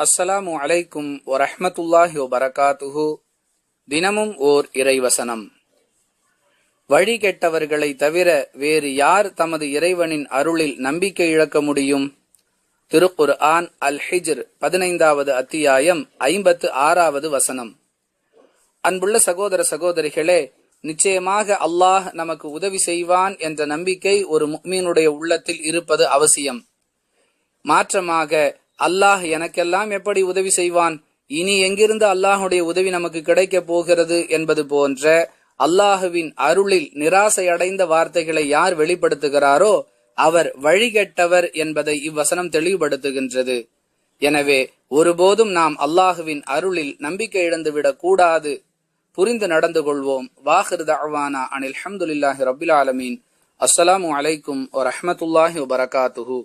அஸ்ஸலாமு அலைக்கும் வரஹமத்துல்லாஹி வரகாத்துஹு தினமும் ஓர் இறைவசனம். வழி கெட்டவர்களை தவிர வேறு யார் தமது இறைவனின் அருளில் நம்பிக்கை இழக்க முடியும்? திருக்குர் ஆன் அல் ஹிஜ்ர் பதினைந்தாவது அத்தியாயம் ஐம்பத்து ஆறாவது வசனம். அன்புள்ள சகோதர சகோதரிகளே நிச்சயமாக அல்லாஹ் நமக்கு உதவி செய்வான் என்ற நம்பிக்கை ஒரு முக்மீனுடைய உள்ளத்தில் இருப்பது அவசியம். மாற்றமாக அல்லாஹ் எனக்கெல்லாம் எப்படி உதவி செய்வான்? இனி எங்கிருந்து அல்லாஹுடைய உதவி நமக்கு கிடைக்கப் போகிறது என்பது போன்ற அல்லாஹுவின் அருளில் நிராசை அடைந்த வார்த்தைகளை யார் வெளிப்படுத்துகிறாரோ அவர் வழிகெட்டவர் என்பதை இவ்வசனம் தெளிவுபடுத்துகின்றது. எனவே ஒருபோதும் நாம் அல்லாஹுவின் அருளில் நம்பிக்கை இழந்துவிடக் கூடாது. புரிந்து நடந்து கொள்வோம். வாஹிர் தவானா அனில் ஹம்துல்லாஹி ரபில் ஆலமீன். அஸ்ஸலாமு அலைக்கும் வரஹ்மத்துல்லாஹி வபரகாத்துஹூ.